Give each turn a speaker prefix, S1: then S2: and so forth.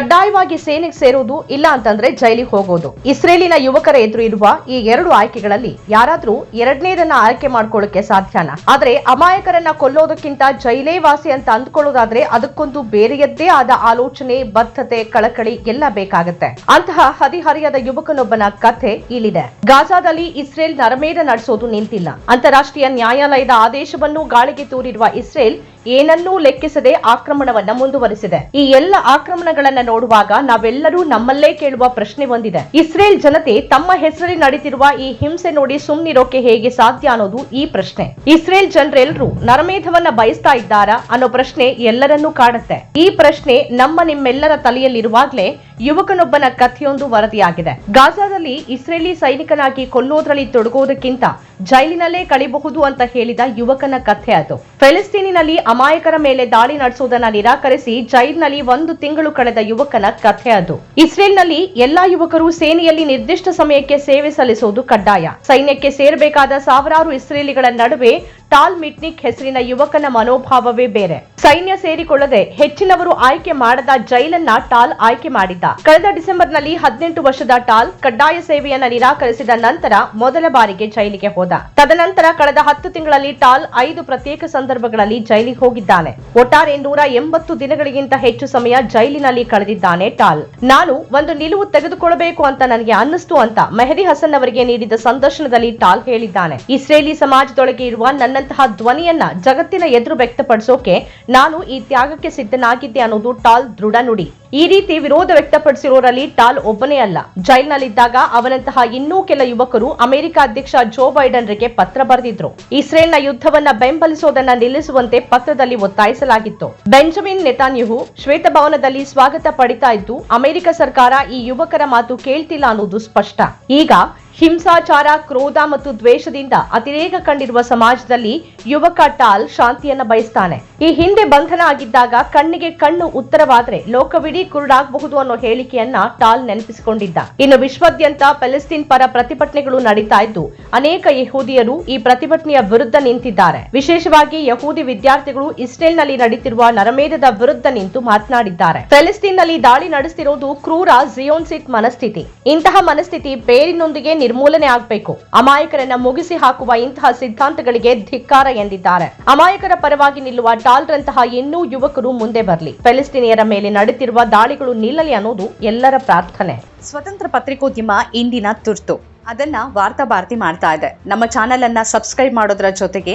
S1: ಕಡ್ಡಾಯವಾಗಿ ಸೇನೆಗೆ ಸೇರುವುದು ಇಲ್ಲ ಅಂತಂದ್ರೆ ಜೈಲಿಗೆ ಹೋಗೋದು. ಇಸ್ರೇಲಿನ ಯುವಕರ ಎದುರು ಇರುವ ಈ ಎರಡು ಆಯ್ಕೆಗಳಲ್ಲಿ ಯಾರಾದ್ರೂ ಎರಡನೇದನ್ನ ಆಯ್ಕೆ ಮಾಡ್ಕೊಳ್ಳೋಕೆ ಸಾಧ್ಯನಾ? ಆದ್ರೆ ಅಮಾಯಕರನ್ನ ಕೊಲ್ಲೋದಕ್ಕಿಂತ ಜೈಲೇ ವಾಸಿ ಅಂತ ಅಂದ್ಕೊಳ್ಳೋದಾದ್ರೆ ಅದಕ್ಕೊಂದು ಬೇರೆಯದ್ದೇ ಆದ ಆಲೋಚನೆ, ಬದ್ಧತೆ, ಕಳಕಳಿ ಎಲ್ಲ ಬೇಕಾಗುತ್ತೆ. ಅಂತಹ ಹದಿಹರಿಯದ ಯುವಕನೊಬ್ಬನ ಕಥೆ ಇಲ್ಲಿದೆ. ಗಾಜಾದಲ್ಲಿ ಇಸ್ರೇಲ್ ನರಮೇಧ ನಡೆಸೋದು ನಿಂತಿಲ್ಲ. ಅಂತಾರಾಷ್ಟ್ರೀಯ ನ್ಯಾಯಾಲಯದ ಆದೇಶವನ್ನು ಗಾಳಿಗೆ ತೂರಿರುವ ಇಸ್ರೇಲ್ ಏನನ್ನೂ ಲೆಕ್ಕಿಸದೆ ಆಕ್ರಮಣವನ್ನ ಮುಂದುವರಿಸಿದೆ. ಈ ಎಲ್ಲ ಆಕ್ರಮಣಗಳನ್ನ ನೋಡುವಾಗ ನಾವೆಲ್ಲರೂ ನಮ್ಮಲ್ಲೇ ಕೇಳುವ ಪ್ರಶ್ನೆ ಒಂದಿದೆ ಇಸ್ರೇಲ್ ಜನತೆ ತಮ್ಮ ಹೆಸರಲ್ಲಿ ನಡೀತಿರುವ ಈ ಹಿಂಸೆ ನೋಡಿ ಸುಮ್ನಿರೋಕೆ ಹೇಗೆ ಸಾಧ್ಯ ಅನ್ನೋದು ಈ ಪ್ರಶ್ನೆ. ಇಸ್ರೇಲ್ ಜನರೆಲ್ಲರೂ ನರಮೇಧವನ್ನ ಬಯಸ್ತಾ ಇದ್ದಾರಾ ಅನ್ನೋ ಪ್ರಶ್ನೆ ಎಲ್ಲರನ್ನೂ ಕಾಡುತ್ತೆ ಈ ಪ್ರಶ್ನೆ ನಮ್ಮ ನಿಮ್ಮೆಲ್ಲರ ತಲೆಯಲ್ಲಿರುವಾಗ್ಲೇ ಯುವಕನೊಬ್ಬನ ಕಥೆಯೊಂದು ವರದಿಯಾಗಿದೆ. ಗಾಜಾದಲ್ಲಿ ಇಸ್ರೇಲಿ ಸೈನಿಕನಾಗಿ ಕೊಲ್ಲೋದ್ರಲ್ಲಿ ತೊಡಗೋದಕ್ಕಿಂತ ಜೈಲಿನಲ್ಲೇ ಕಳಿಬಹುದು ಅಂತ ಹೇಳಿದ ಯುವಕನ ಕಥೆ ಅದು. ಫೆಲಿಸ್ತೀನಿನಲ್ಲಿ ಅಮಾಯಕರ ಮೇಲೆ ದಾಳಿ ನಡೆಸುವುದನ್ನ ನಿರಾಕರಿಸಿ ಜೈಲ್ನಲ್ಲಿ ಒಂದು ತಿಂಗಳು ಕಳೆದ ಯುವಕನ ಕಥೆ ಅದು. ಇಸ್ರೇಲ್ನಲ್ಲಿ ಎಲ್ಲಾ ಯುವಕರು ಸೇನೆಯಲ್ಲಿ ನಿರ್ದಿಷ್ಟ ಸಮಯಕ್ಕೆ ಸೇವೆ ಸಲ್ಲಿಸುವುದು ಕಡ್ಡಾಯ. ಸೈನ್ಯಕ್ಕೆ ಸೇರಬೇಕಾದ ಸಾವಿರಾರು ಇಸ್ರೇಲಿಗಳ ನಡುವೆ ಟಾಲ್ ಮಿಟ್ನಿಕ್ ಹೆಸರಿನ ಯುವಕನ ಮನೋಭಾವವೇ ಬೇರೆ. ಸೈನ್ಯ ಸೇರಿಕೊಳ್ಳದೆ ಹೆಚ್ಚಿನವರು ಆಯ್ಕೆ ಮಾಡದ ಜೈಲನ್ನ ಟಾಲ್ ಆಯ್ಕೆ ಮಾಡಿದ್ದ. ಕಳೆದ ಡಿಸೆಂಬರ್ನಲ್ಲಿ ಹದಿನೆಂಟು ವರ್ಷದ ಟಾಲ್ ಕಡ್ಡಾಯ ಸೇವೆಯನ್ನ ನಿರಾಕರಿಸಿದ ನಂತರ ಮೊದಲ ಬಾರಿಗೆ ಜೈಲಿಗೆ ಹೋದ. ತದನಂತರ ಕಳೆದ ಹತ್ತು ತಿಂಗಳಲ್ಲಿ ಟಾಲ್ ಐದು ಪ್ರತ್ಯೇಕ ಸಂದರ್ಭಗಳಲ್ಲಿ ಜೈಲಿಗೆ ಹೋಗಿದ್ದಾನೆ. ಒಟ್ಟಾರೆ ನೂರ ಎಂಬತ್ತು ದಿನಗಳಿಗಿಂತ ಹೆಚ್ಚು ಸಮಯ ಜೈಲಿನಲ್ಲಿ ಕಳೆದಿದ್ದಾನೆ ಟಾಲ್. ನಾನು ಒಂದು ನಿಲುವು ತೆಗೆದುಕೊಳ್ಳಬೇಕು ಅಂತ ನನಗೆ ಅನ್ನಿಸ್ತು ಅಂತ ಮೆಹದಿ ಹಸನ್ ಅವರಿಗೆ ನೀಡಿದ ಸಂದರ್ಶನದಲ್ಲಿ ಟಾಲ್ ಹೇಳಿದ್ದಾನೆ. ಇಸ್ರೇಲಿ ಸಮಾಜದೊಳಗೆ ಇರುವ ನನ್ನಂತಹ ಧ್ವನಿಯನ್ನ ಜಗತ್ತಿನ ಎದುರು ವ್ಯಕ್ತಪಡಿಸೋಕೆ ನಾನು ಈ ತ್ಯಾಗಕ್ಕೆ ಸಿದ್ಧನಾಗಿದ್ದೆ ಅನ್ನೋದು ಟಾಲ್ ದೃಢ ನುಡಿ. ಈ ರೀತಿ ವಿರೋಧ ವ್ಯಕ್ತಪಡಿಸಿರೋರಲ್ಲಿ ಟಾಲ್ ಒಬ್ಬನೇ ಅಲ್ಲ. ಜೈಲ್ನಲ್ಲಿದ್ದಾಗ ಅವನಂತಹ ಇನ್ನೂ ಕೆಲ ಯುವಕರು ಅಮೆರಿಕ ಅಧ್ಯಕ್ಷ ಜೋ ಬೈಡನ್ರಿಗೆ ಪತ್ರ ಬರೆದಿದ್ರು. ಇಸ್ರೇಲ್ನ ಯುದ್ಧವನ್ನ ಬೆಂಬಲಿಸೋದನ್ನ ನಿಲ್ಲಿಸುವಂತೆ ಪತ್ರದಲ್ಲಿ ಒತ್ತಾಯಿಸಲಾಗಿತ್ತು. ಬೆಂಜಮಿನ್ ನೆತಾನ್ಯಹು ಶ್ವೇತಭವನದಲ್ಲಿ ಸ್ವಾಗತ ಪಡಿತಾ ಇದ್ದು, ಅಮೆರಿಕ ಸರ್ಕಾರ ಈ ಯುವಕರ ಮಾತು ಕೇಳ್ತಿಲ್ಲ ಅನ್ನೋದು ಸ್ಪಷ್ಟ. ಈಗ ಹಿಂಸಾಚಾರ, ಕ್ರೋಧ ಮತ್ತು ದ್ವೇಷದಿಂದ ಅತಿರೇಕ ಕಂಡಿರುವ ಸಮಾಜದಲ್ಲಿ ಯುವಕ ಟಾಲ್ ಶಾಂತಿಯನ್ನ ಬಯಸ್ತಾನೆ. ಈ ಹಿಂದೆ ಬಂಧನ ಆಗಿದ್ದಾಗ ಕಣ್ಣಿಗೆ ಕಣ್ಣು ಉತ್ತರವಾದ್ರೆ ಲೋಕವಿಡೀ ಕುರುಡಾಗಬಹುದು ಅನ್ನೋ ಹೇಳಿಕೆಯನ್ನ ಟಾಲ್ ನೆನಪಿಸಿಕೊಂಡಿದ್ದ. ಇನ್ನು ವಿಶ್ವಾದ್ಯಂತ ಪ್ಯಾಲೆಸ್ತೀನ್ ಪರ ಪ್ರತಿಭಟನೆಗಳು ನಡೀತಾ ಇದ್ದು, ಅನೇಕ ಯಹೂದಿಯರು ಈ ಪ್ರತಿಭಟನೆಯ ವಿರುದ್ಧ ನಿಂತಿದ್ದಾರೆ. ವಿಶೇಷವಾಗಿ ಯಹೂದಿ ವಿದ್ಯಾರ್ಥಿಗಳು ಇಸ್ರೇಲ್ನಲ್ಲಿ ನಡೀತಿರುವ ನರಮೇಧದ ವಿರುದ್ಧ ನಿಂತು ಮಾತನಾಡಿದ್ದಾರೆ. ಪ್ಯಾಲೆಸ್ತೀನ್ನಲ್ಲಿ ದಾಳಿ ನಡೆಸ್ತಿರೋದು ಕ್ರೂರ ಜಿಯೋನ್ಸಿಟ್ ಮನಸ್ಥಿತಿ. ಇಂತಹ ಮನಸ್ಥಿತಿ ಬೇರಿನೊಂದಿಗೆ ನಿರ್ಮೂಲನೆ ಆಗಬೇಕು. ಅಮಾಯಕರನ್ನ ಮುಗಿಸಿ ಹಾಕುವ ಇಂತಹ ಸಿದ್ಧಾಂತಗಳಿಗೆ ಧಿಕ್ಕಾರ ಎಂದಿದ್ದಾರೆ. ಅಮಾಯಕರ ಪರವಾಗಿ ನಿಲ್ಲುವ ಟಾಲ್ರಂತಹ ಇನ್ನೂ ಯುವಕರು ಮುಂದೆ ಬರಲಿ. ಫೆಲಿಸ್ತೀನಿಯರ ಮೇಲೆ ನಡೆದಿರುವ ದಾಳಿಗಳು ನಿಲ್ಲಲಿ ಅನ್ನೋದು ಎಲ್ಲರ ಪ್ರಾರ್ಥನೆ.
S2: ಸ್ವತಂತ್ರ ಪತ್ರಿಕೋದ್ಯಮ ಇಂದಿನ ತುರ್ತು. ಅದನ್ನ ವಾರ್ತಾ ಭಾರತಿ ಮಾಡ್ತಾ ಇದೆ. ನಮ್ಮ ಚಾನೆಲ್ ಅನ್ನ ಸಬ್ಸ್ಕ್ರೈಬ್ ಮಾಡೋದ್ರ ಜೊತೆಗೆ